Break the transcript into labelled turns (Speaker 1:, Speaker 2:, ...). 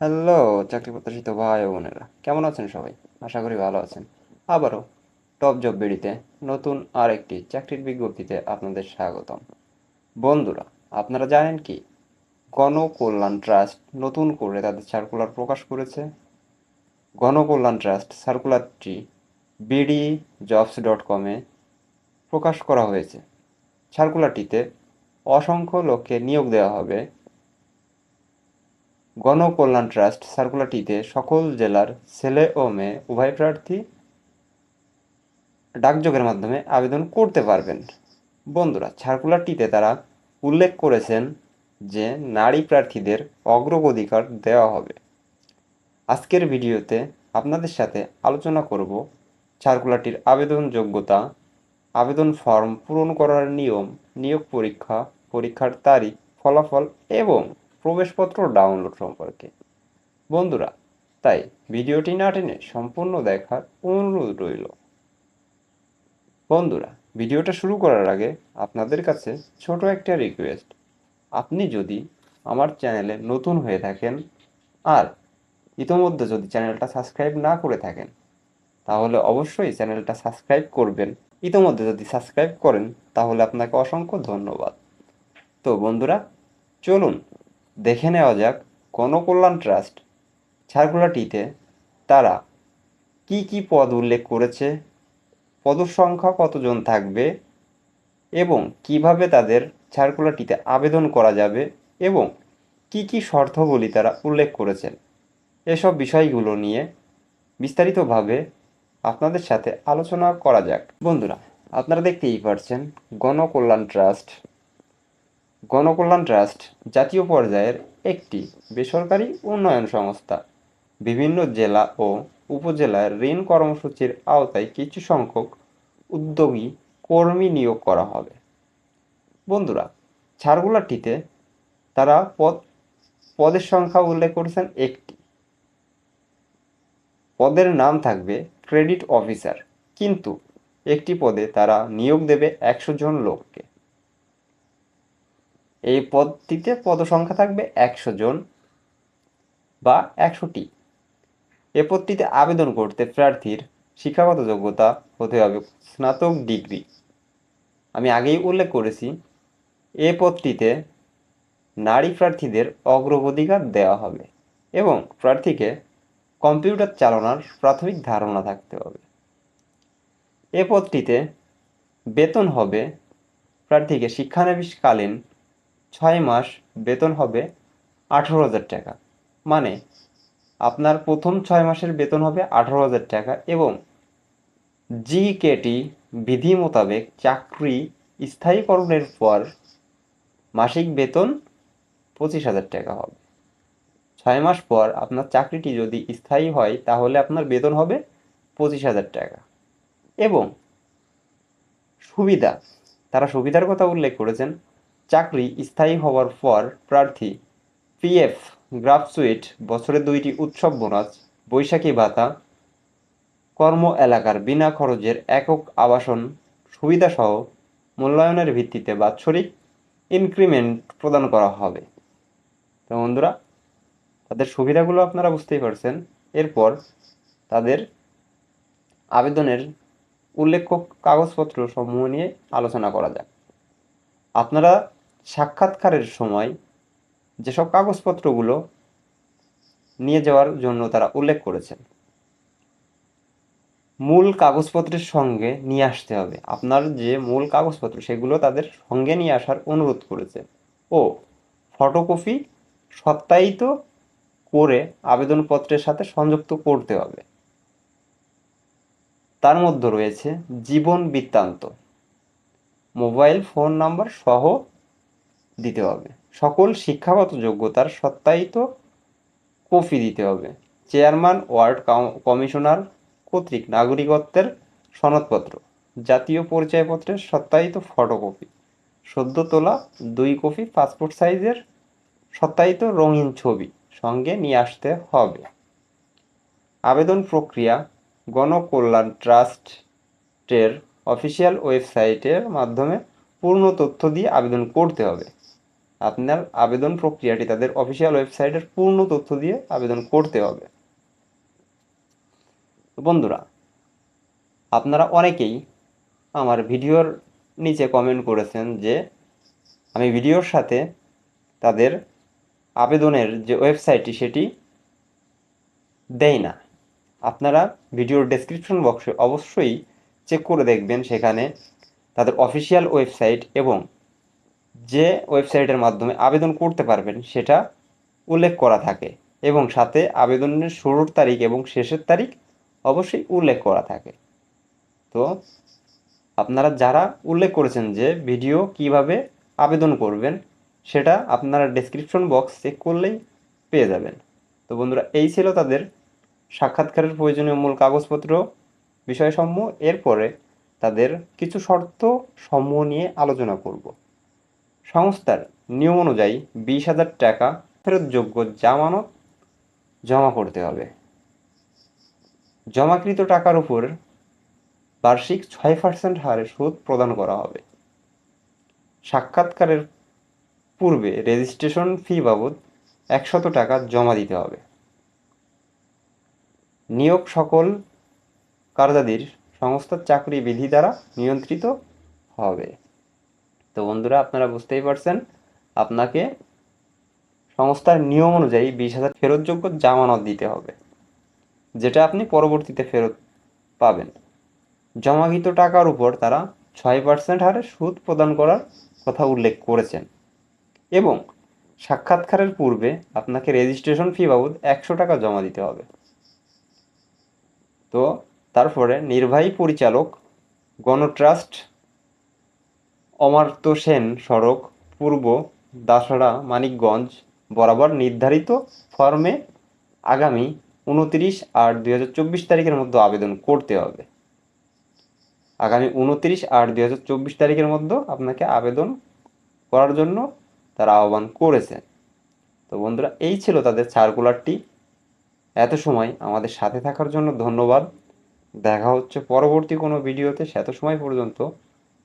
Speaker 1: Hello, চাকরি প্রত্যাশিত ভাই বোনেরা। কেমন আছেন সবাই? আশা করি ভালো আছেন। আবারও টপ জব বিডিতে নতুন আরেকটি চাকরির বিজ্ঞপ্তিতে আপনাদের স্বাগতম। বন্ধুরা, আপনারা জানেন কি? গণকল্যাণ ট্রাস্ট নতুন করে তাদের সার্কুলার প্রকাশ করেছে। গণকল্যাণ ট্রাস্ট সার্কুলারটি বিডি জবস ডট কমে প্রকাশ করা হয়েছে। সার্কুলারটিতে অসংখ্য লোককে নিয়োগ দেওয়া হবে। গণকল্যাণ ট্রাস্ট সার্কুলারটিতে সকল জেলার ছেলে ও মেয়ে উভয় প্রার্থী ডাকযোগের মাধ্যমে আবেদন করতে পারবেন। বন্ধুরা, সার্কুলারটিতে তারা উল্লেখ করেছেন যে নারী প্রার্থীদের অগ্রগধিকার দেওয়া হবে। আজকের ভিডিওতে আপনাদের সাথে আলোচনা করব সার্কুলারটির আবেদন যোগ্যতা আবেদন ফর্ম পূরণ করার নিয়ম, নিয়োগ পরীক্ষা, পরীক্ষার তারিখ, ফলাফল এবং প্রবেশপত্র ডাউনলোড সম্পর্কে। বন্ধুরা, তাই ভিডিওটি না টেনে সম্পূর্ণ দেখার অনুরোধ রইল। বন্ধুরা, ভিডিওটা শুরু করার আগে আপনাদের কাছে ছোট একটা রিকোয়েস্ট আপনি যদি আমার চ্যানেলে নতুন হয়ে থাকেন আর ইতোমধ্যে যদি চ্যানেলটা সাবস্ক্রাইব না করে থাকেন, তাহলে অবশ্যই চ্যানেলটা সাবস্ক্রাইব করবেন। ইতোমধ্যে যদি সাবস্ক্রাইব করেন, তাহলে আপনাকে অসংখ্য ধন্যবাদ। তো বন্ধুরা, চলুন দেখে নেওয়া যাক গণকল্যাণ ট্রাস্ট সার্কুলারটিতে তারা কি কি পদ উল্লেখ করেছে পদের সংখ্যা কতজন থাকবে এবং কীভাবে তাদের সার্কুলারটিতে আবেদন করা যাবে এবং কি কি শর্তগুলি তারা উল্লেখ করেছেন। এসব বিষয়গুলো নিয়ে বিস্তারিতভাবে আপনাদের সাথে আলোচনা করা যাক। বন্ধুরা, আপনারা দেখতেই পারছেন গণকল্যাণ ট্রাস্ট গণকল্যাণ ট্রাস্ট জাতীয় পর্যায়ের একটি বেসরকারি উন্নয়ন সংস্থা। বিভিন্ন জেলা ও উপজেলায় ঋণ কর্মসূচির আওতায় কিছু সংখ্যক উদ্যোগী কর্মী নিয়োগ করা হবে। বন্ধুরা সার্কুলারটিতে তারা পদ, পদের সংখ্যা উল্লেখ করেছেন একটি। পদের নাম থাকবে ক্রেডিট অফিসার, কিন্তু একটি পদে তারা নিয়োগ দেবে একশো জন লোককে। এই পদটিতে পদসংখ্যা থাকবে একশো জন বা একশোটি। এ পদটিতে আবেদন করতে প্রার্থীর শিক্ষাগত যোগ্যতা হতে হবে স্নাতক ডিগ্রি। আমি আগেই উল্লেখ করেছি, এ পদটিতে নারী প্রার্থীদের অগ্রগতিকার দেওয়া হবে এবং প্রার্থীকে কম্পিউটার চালানোর প্রাথমিক ধারণা থাকতে হবে। এ পদটিতে বেতন হবে প্রার্থীকে শিক্ষানবিশকালীন ছয় মাস বেতন হবে আঠেরো হাজার টাকা। মানে আপনার প্রথম ছয় মাসের বেতন হবে আঠারো হাজার টাকা এবং জিকেটি বিধি মোতাবেক চাকরি স্থায়ীকরণের পর মাসিক বেতন পঁচিশ হাজার টাকা হবে। ছয় মাস পর আপনার চাকরিটি যদি স্থায়ী হয়, তাহলে আপনার বেতন হবে পঁচিশ হাজার টাকা। এবং সুবিধা, তারা সুবিধার কথা উল্লেখ করেছেন চাকরি স্থায়ী হওয়ার পর প্রার্থী পিএফ গ্রাফসুইট বছরে দুইটি উৎসব বোনাস, বৈশাখী ভাতা, কর্ম এলাকার বিনা খরচের একক আবাসন সুবিধাসহ মূল্যায়নের ভিত্তিতে বাৎসরিক ইনক্রিমেন্ট প্রদান করা হবে। তো বন্ধুরা, তাদের সুবিধাগুলো আপনারা বুঝতেই পারছেন। এরপর তাদের আবেদনের উল্লেখ্য কাগজপত্র সমূহ নিয়ে আলোচনা করা যাক। আপনারা সাক্ষাৎকারের সময় যেসব কাগজপত্রগুলো নিয়ে যাওয়ার জন্য তারা উল্লেখ করেছেন। মূল কাগজপত্রের সঙ্গে নিয়ে আসতে হবে। আপনার যে মূল কাগজপত্র, সেগুলো তাদের সঙ্গে নিয়ে আসার অনুরোধ করেছে ও, ফটোকপি সত্যায়িত করে আবেদনপত্রের সাথে সংযুক্ত করতে হবে। তার মধ্যে রয়েছে জীবন বৃত্তান্ত, মোবাইল ফোন নাম্বার সহ দিতে হবে। সকল শিক্ষাগত যোগ্যতার সত্যায়িত কপি দিতে হবে। চেয়ারম্যান, ওয়ার্ড কমিশনার কর্তৃক নাগরিকত্বের সনদপত্র, জাতীয় পরিচয়পত্রের সত্যায়িত ফটোকপি, সদ্য তোলা দুই কপি পাসপোর্ট সাইজের সত্যায়িত রঙিন ছবি সঙ্গে নিয়ে আসতে হবে। আবেদন প্রক্রিয়া, গণকল্যাণ ট্রাস্টের অফিসিয়াল ওয়েবসাইটের মাধ্যমে পূর্ণ তথ্য দিয়ে আবেদন করতে হবে। আপনার আবেদন প্রক্রিয়াটি তাদের অফিসিয়াল ওয়েবসাইটের পূর্ণ তথ্য দিয়ে আবেদন করতে হবে। বন্ধুরা, আপনারা অনেকেই আমার ভিডিওর নিচে কমেন্ট করেছেন যে আমি ভিডিওর সাথে তাদের আবেদনের যে ওয়েবসাইটটি সেটি দেই না। আপনারা ভিডিওর ডেসক্রিপশন বক্সে অবশ্যই চেক করে দেখবেন সেখানে তাদের অফিসিয়াল ওয়েবসাইট এবং যে ওয়েবসাইটের মাধ্যমে আবেদন করতে পারবেন, সেটা উল্লেখ করা থাকে এবং সাথে আবেদনের শুরুর তারিখ এবং শেষের তারিখ অবশ্যই উল্লেখ করা থাকে। তো আপনারা যারা উল্লেখ করেছেন যে ভিডিও কীভাবে আবেদন করবেন, সেটা আপনারা ডেসক্রিপশন বক্স চেক করলেই পেয়ে যাবেন। তো বন্ধুরা, এই ছিল তাদের সাক্ষাৎকারের প্রয়োজনীয় মূল কাগজপত্র, বিষয়সমূহ। এরপরে তাদের কিছু শর্ত সমূহ নিয়ে আলোচনা করব। সংস্থার নিয়ম অনুযায়ী বিশ হাজার টাকা ফেরতযোগ্য জামানত জমা করতে হবে। জমাকৃত টাকার উপর বার্ষিক ছয় পার্সেন্ট হারে সুদ প্রদান করা হবে। সাক্ষাৎকারের পূর্বে রেজিস্ট্রেশন ফি বাবদ একশত টাকা জমা দিতে হবে। নিয়োগ সকল কার্যাদির সংস্থার চাকরি বিধি দ্বারা নিয়ন্ত্রিত হবে। তো বন্ধুরা, আপনারা বুঝতেই পারছেন, আপনাকে সংস্থার নিয়ম অনুযায়ী বিশ হাজার ফেরতযোগ্য জামানত দিতে হবে, যেটা আপনি পরবর্তীতে ফেরত পাবেন। জমাকৃত টাকার উপর তারা ছয় পার্সেন্ট হারে সুদ প্রদান করার কথা উল্লেখ করেছেন এবং সাক্ষাৎকারের পূর্বে আপনাকে রেজিস্ট্রেশন ফি বাবদ একশো টাকা জমা দিতে হবে। তো তারপরে নির্বাহী পরিচালক, গণট্রাস্ট অমার্ত্য সেন সড়ক পূর্ব দাসড়া মানিকগঞ্জ বরাবর নির্ধারিত ফর্মে আগামী উনত্রিশ আট দুই হাজার চব্বিশ তারিখের মধ্যে আবেদন করতে হবে। আগামী উনত্রিশ আট দুই হাজার চব্বিশ তারিখের মধ্যে আপনাকে আবেদন করার জন্য তারা আহ্বান করেছে। তো বন্ধুরা, এই ছিল তাদের সার্কুলারটি। এত সময় আমাদের সাথে থাকার জন্য ধন্যবাদ। দেখা হচ্ছে পরবর্তী কোনো ভিডিওতে। সে এত সময় পর্যন্ত